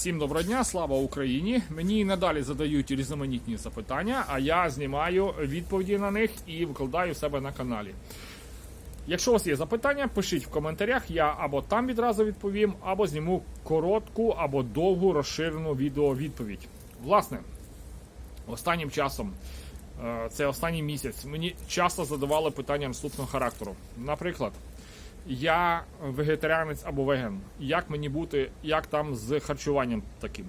Всім доброго дня, слава Україні! Мені надалі задають різноманітні запитання, а я знімаю відповіді на них і викладаю себе на каналі. Якщо у вас є запитання, пишіть в коментарях, я або там відразу відповім, або зніму коротку або довгу розширену відеовідповідь. Власне, останнім часом, е, це останній місяць, мені часто задавали питання наступного характеру. Наприклад, я вегетаріанець або веган. Як мені бути, як там з харчуванням таким?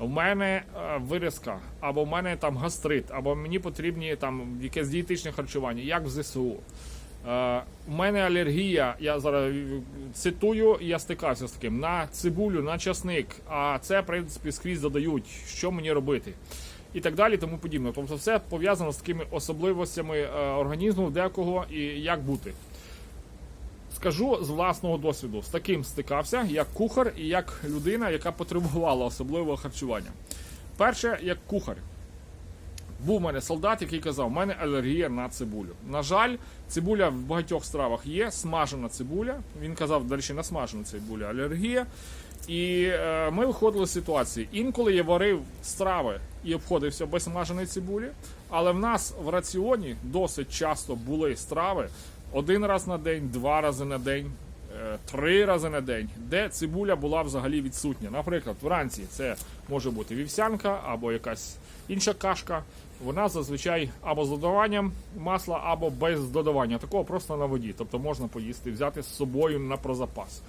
У мене е, виразка, або в мене там гастрит, або мені потрібні там якесь дієтичне харчування, як в ЗСУ. Е, у мене алергія, я зараз е, цитую, я стикався з таким на цибулю, на часник. А це, в принципі, скрізь задають, що мені робити. І так далі, тому подібне. Тобто, все пов'язано з такими особливостями е, організму в декого і як бути. Скажу з власного досвіду, з таким стикався як кухар і як людина, яка потребувала особливого харчування. Перше, як кухар, був у мене солдат, який казав, у мене алергія на цибулю. На жаль, цибуля в багатьох стравах є, смажена цибуля. Він казав, до речі, на смажену цибулю алергія. І е, ми виходили з ситуації. Інколи я варив страви і обходився без смаженої цибулі, але в нас в раціоні досить часто були страви один раз на день, два рази на день, е, три рази на день, де цибуля була взагалі відсутня. Наприклад, вранці це може бути вівсянка або якась інша кашка. Вона зазвичай або з додаванням масла, або без додавання. Такого просто на воді. Тобто можна поїсти, взяти з собою на прозапас.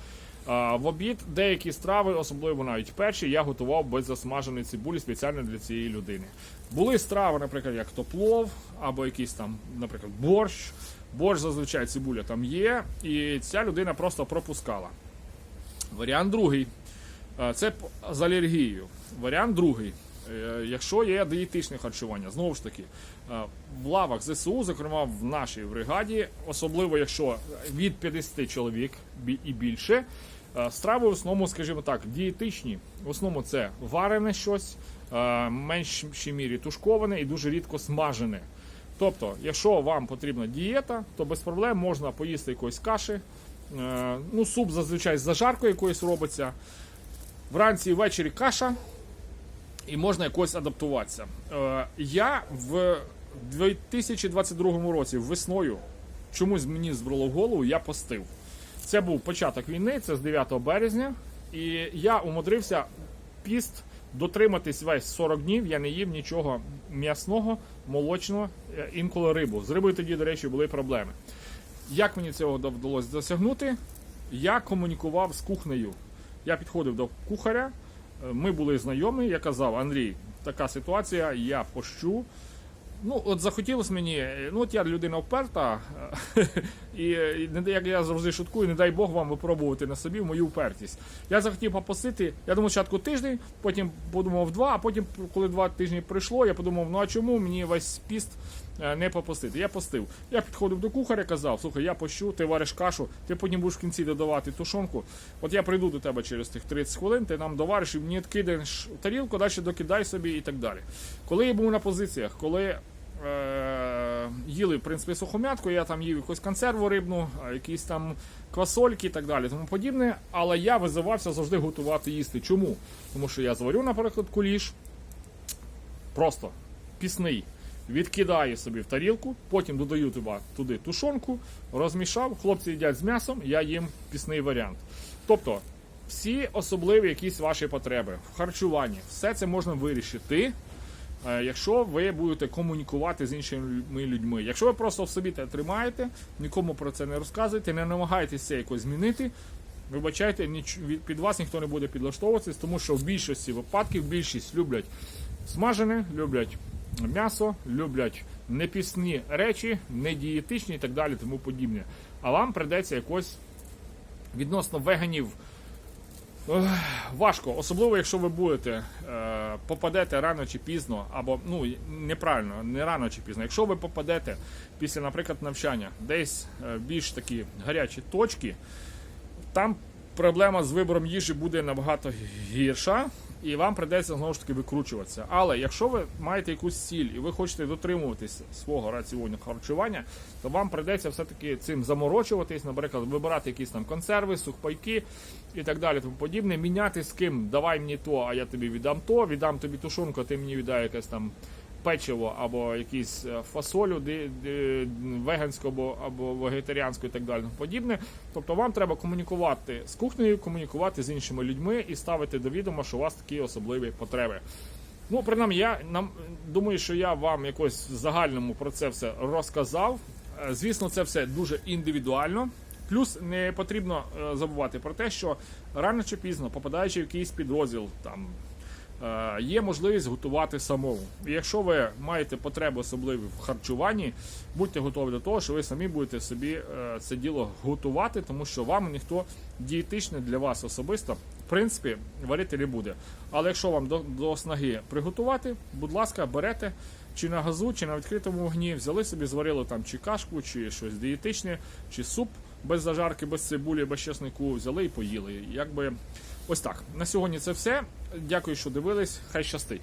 В обід деякі страви, особливо навіть перші, я готував без засмаженої цибулі спеціально для цієї людини. Були страви, наприклад, як то плов, або якийсь там, наприклад, борщ. Борщ зазвичай цибуля там є, і ця людина просто пропускала. Варіант другий е, це з алергією. Варіант другий. е, Якщо є дієтичне харчування, знову ж таки, е, в лавах ЗСУ, зокрема в нашій бригаді, особливо якщо від 50 чоловік і більше, страви в основному, скажімо так, дієтичні. В основному це варене щось, в меншій мірі тушковане і дуже рідко смажене. Тобто, якщо вам потрібна дієта, то без проблем можна поїсти якоїсь каші. Е, ну, суп зазвичай з зажаркою якоюсь робиться. Вранці і ввечері каша, і можна якось адаптуватися. Е, я в 2022 році весною чомусь мені збрало в голову, я постив. Це був початок війни, це з 9 березня, і я умудрився піст дотриматись весь 40 днів. Я не їв нічого м'ясного, молочного, е, інколи рибу. З рибою тоді, до речі, були проблеми. Як мені цього вдалося досягнути? Я комунікував з кухнею. Я підходив до кухаря, е, ми були знайомі. Я казав, Андрій, така ситуація, я пощу. Ну, от захотілося мені, е, ну от я людина вперта, і е, як я завжди шуткую, не дай Бог вам випробувати на собі мою впертість. Я захотів попустити, я думав спочатку тиждень, потім подумав два, а потім, коли два тижні пройшло, я подумав, ну а чому мені весь піст е, не попустити? Я постив. Я підходив до кухаря, казав, слухай, я пощу, ти вариш кашу, ти потім будеш в кінці додавати тушонку. От я прийду до тебе через тих 30 хвилин, ти нам довариш і мені кидаєш тарілку, далі докидай собі і так далі. Коли я був на позиціях, коли е, їли в принципі сухомятку, я там їв якусь консерву рибну, якісь там квасольки і так далі, тому подібне. Але я визивався завжди готувати їсти. Чому? Тому що я зварю, наприклад, куліш, просто пісний. Відкидаю собі в тарілку, потім додаю туди, тушонку, розмішав, хлопці їдять з м'ясом, я їм пісний варіант. Тобто, всі особливі якісь ваші потреби в харчуванні, все це можна вирішити, якщо ви будете комунікувати з іншими людьми. Якщо ви просто в собі те тримаєте, нікому про це не розказуєте, не намагаєтесь це якось змінити. Вибачайте, під вас ніхто не буде підлаштовуватися, тому що в більшості випадків більшість люблять смажене, люблять м'ясо, люблять непісні речі, недієтичні і так далі, тому подібне. А вам придеться якось відносно веганів важко, особливо якщо ви будете е, попадете рано чи пізно, або ну неправильно, не рано чи пізно. Якщо ви попадете після, наприклад, навчання, десь е, більш такі гарячі точки, там проблема з вибором їжі буде набагато гірша. І вам придеться знову ж таки викручуватися. Але якщо ви маєте якусь ціль і ви хочете дотримуватись свого раціону харчування, то вам придеться все-таки цим заморочуватись, наприклад, вибирати якісь там консерви, сухпайки і так далі, тому подібне, міняти з ким давай мені то, а я тобі віддам то, віддам тобі тушонку, а ти мені віддай якесь там печиво або якісь е, фасолю веганську або, вегетаріанську і так далі. Подібне. Тобто вам треба комунікувати з кухнею, комунікувати з іншими людьми і ставити до відома, що у вас такі особливі потреби. Ну, принаймні, я нам думаю, що я вам якось в загальному про це все розказав. Е, Звісно, це все дуже індивідуально. Плюс не потрібно е, забувати про те, що рано чи пізно, попадаючи в якийсь підрозділ, там є можливість готувати самому. І якщо ви маєте потреби особливі в харчуванні, будьте готові до того, що ви самі будете собі е, це діло готувати, тому що вам ніхто дієтичний для вас особисто, в принципі, варити не буде. Але якщо вам до, до снаги приготувати, будь ласка, берете чи на газу, чи на відкритому вогні, взяли собі, зварили там чи кашку, чи щось дієтичне, чи суп без зажарки, без цибулі, без чеснику, взяли і поїли. Якби ось так. На сьогодні це все. Дякую, що дивились. Хай щастить.